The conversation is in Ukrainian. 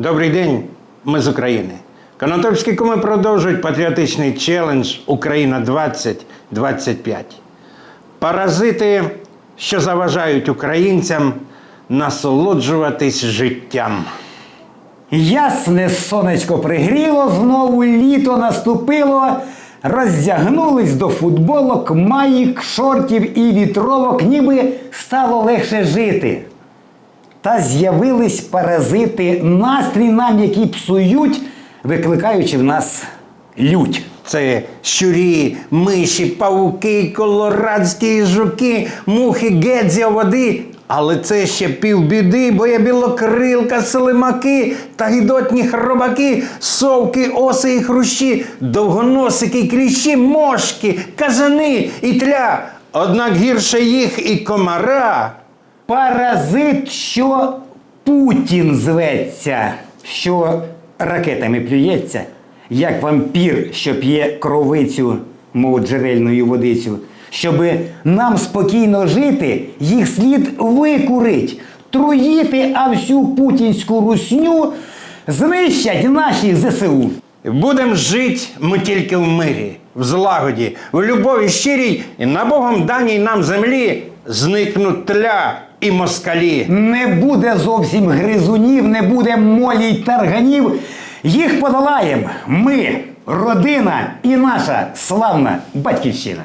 Добрий день, ми з України. Конотопські куми продовжують патріотичний челендж Україна 2025. Паразити, що заважають українцям насолоджуватись життям. Ясне сонечко пригріло, знову літо наступило. Роздягнулись до футболок, маїк, шортів і вітровок, ніби стало легше жити. Та з'явились паразити, настрій нам, які псують, викликаючи в нас лють. Це щурі, миші, павуки, колорадські жуки, мухи, гедзі, води. Але це ще півбіди, бо є білокрилка, селимаки та гідотні хробаки, совки, оси і хрущі, довгоносики, кліщі, мошки, казани і тля. Однак гірше їх і комара. Паразит, що Путін зветься, що ракетами плюється, як вампір, що п'є кровицю, мов джерельною водицю. Щоби нам спокійно жити, їх слід викурить, труїти, а всю путінську русню знищать наші ЗСУ. Будем жити ми тільки в мирі, в злагоді, в любові щирій і на Богом даній нам землі зникнуть тля і москалі. Не буде зовсім гризунів, не буде молі й тарганів. Їх подолаєм ми, родина і наша славна батьківщина.